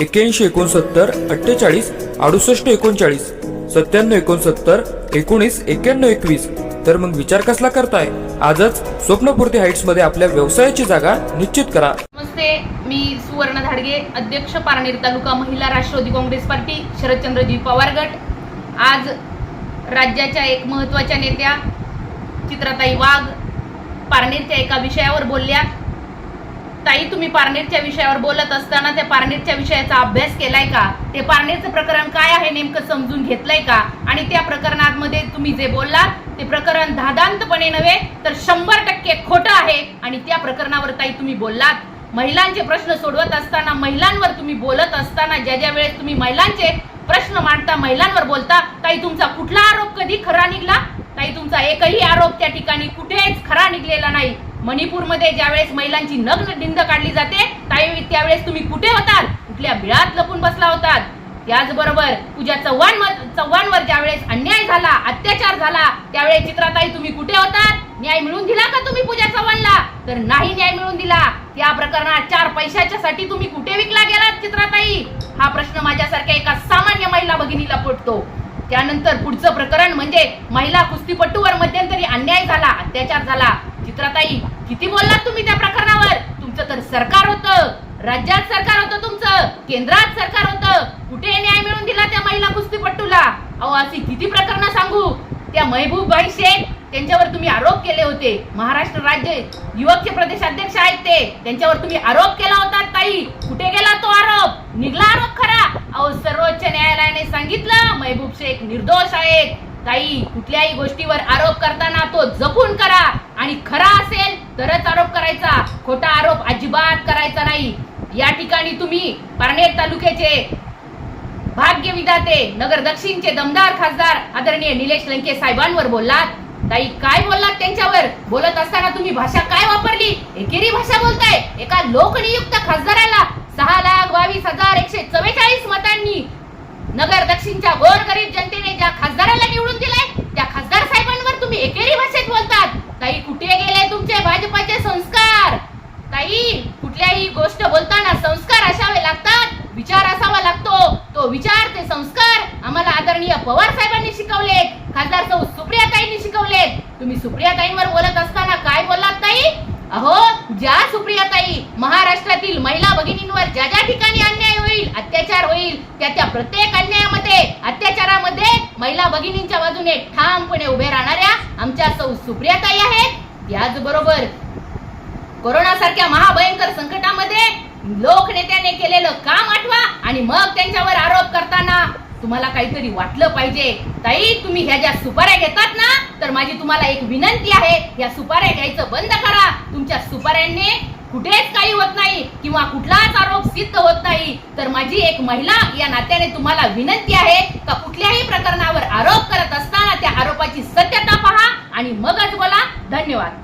एक्क्याऐंशी एकोणसत्तर अठ्ठेचाळीस अडुसष्ट एकोणचाळीस सत्त्याण्णव एकोणसत्तर एकोणीस एक्क्याण्णव एकवीस. तर मग विचार कसला करताय? आजच स्वप्नपूर्ती हाईट्समध्ये आपल्या व्यवसायाची जागा निश्चित करा. नमस्ते मी सुवर्ण धाडगे अध्यक्ष पारनेर तालुका महिला राष्ट्रवादी काँग्रेस पार्टी शरदचंद्रजी पवार गट. आज राज्याच्या एक महत्त्वाच्या नेत्या चित्राताई वाघ पारनेरच्या एका विषयावर बोलल्या. ताई तुम्ही पारनेरच्या विषयावर बोलत असताना त्या पारनेरच्या विषयाचा अभ्यास केलाय का? ते पारनेरचं प्रकरण काय आहे नेमकं समजून घेतलंय का? आणि त्या प्रकरणामध्ये तुम्ही जे बोललात ते प्रकरण धादांतपणे नव्हे तर शंभर टक्के खोटं आहे. आणि त्या प्रकरणावर ताई तुम्ही बोललात. महिलांचे प्रश्न सोडवत असताना महिलांवर तुम्ही बोलत असताना ज्या ज्या वेळेस तुम्ही महिलांचे प्रश्न मांडता महिलांवर बोलता ताई तुमचा कुठला आरोप कधी खरा निघला? ताई तुमचा एकही आरोप त्या ठिकाणी कुठेच खरा निघलेला नाही. मणिपूरमध्ये ज्यावेळेस महिलांची नग्न निंद काढली जाते ताई त्यावेळेस तुम्ही कुठे होतात? कुठल्या बिळात लपून बसला होतात? त्याचबरोबर पूजा चव्हाण चव्हाणवर ज्यावेळेस अन्याय झाला अत्याचार झाला त्यावेळेस चित्राताई तुम्ही कुठे होतात? न्याय मिळून दिला का तुम्ही पूजा चव्हाणला? तर नाही न्याय मिळून दिला. त्या प्रकरणात चार पैशाच्या साठी तुम्ही कुठे विकला गेलात चित्राताई? हा प्रश्न माझ्यासारख्या एका सामान्य महिला भगिनीला पडतो. त्यानंतर पुढचं प्रकरण म्हणजे महिला कुस्तीपटूवर मध्यंतरी अन्याय झाला अत्याचार झाला. चित्राताई किती बोललात तुम्ही त्या प्रकरणावर? तुमचं तर सरकार होतं. राज्यात सरकार होतं तुमचं. केंद्रात सरकार होतं. कुठे न्याय मिळून दिला त्या महिला कुस्तीपट्टूला अहो अशी किती प्रकरणं सांगू? त्या महबूबबाई शेख त्यांच्यावर तुम्ही आरोप केले होते. महाराष्ट्र राज्य युवकचे प्रदेशाध्यक्ष आहेत ते. त्यांच्यावर तुम्ही आरोप केला होता ताई. कुठे गेला तो आरोप? निघला आरोप खरा. अहो सर्वोच्च न्यायालयाने सांगितलं महबूब शेख निर्दोष आहेत. ताई कुठल्याही गोष्टीवर आरोप करताना तो जपून करा. आणि खरा असेल तरच आरोप करायचा. खोटा आरोप अजिबात करायचा नाही. या ठिकाणी तुम्ही पारनेर तालुक्याचे भाग्य विधाते नगर दक्षिणचे दमदार खासदार आदरणीय निलेश लंके साहेबांवर बोललात. ताई काय बोललात त्यांच्यावर? बोलत असताना तुम्ही भाषा काय वापरली? एकेरी भाषा बोलताय. एका लोकनियुक्त खासदाराला सहा लाख बावीस हजार एकशे चव्वेचाळीस मतांनी नगर दक्षिणच्या गोर जनतेने ज्या खासदाराला निवडून दिलाय त्या खासदार साहेबांवर तुम्ही एकेरी भाषेत बोलतात ताई कुठे गेले तुमचे भाजपाचे संस्कार. ताई कुठल्याही गोष्ट बोलताना संस्कार असावे लागतात. विचार असावा लागतो. तो विचार ते संस्कार आम्हाला आदरणीय पवार साहेबांनी शिकवलेत. खासदार सौ सुप्रियाताईंनी शिकवलेत. तुम्ही सुप्रियाताईंवर बोलत असताना काय बोललात ताई? अहो ज्या सुप्रियाताई महाराष्ट्रातील महिला भगिनींवर ज्या ज्या ठिकाणी अन्याय होईल अत्याचार होईल त्या त्या प्रत्येक अन्यायामध्ये अत्याचारामध्ये महिला भगिनींच्या बाजूने ठामपणे उभे राहणाऱ्या आमच्या सौ सुप्रियाताई आहेत. त्याचबरोबर कोरोना सारख्या महाभयंकर संकटामध्ये लोकनेत्याने केलेलं काम आठवा आणि मग त्यांच्यावर आरोप करताना तुम्हाला काहीतरी वाटलं पाहिजे. ताई तुम्ही ह्या ज्या सुपाऱ्या घेतात ना तर माझी तुम्हाला एक विनंती आहे या सुपाऱ्या घ्यायचं बंद करा. तुमच्या सुपाऱ्यांनी कुठेच काही होत नाही किंवा कुठलाच आरोप सिद्ध होत नाही. तर माझी एक महिला या नात्याने तुम्हाला विनंती आहे का कुठल्याही प्रकरणावर आरोप करत असताना त्या आरोपाची सत्यता पहा. आणि मगच बोला धन्यवाद.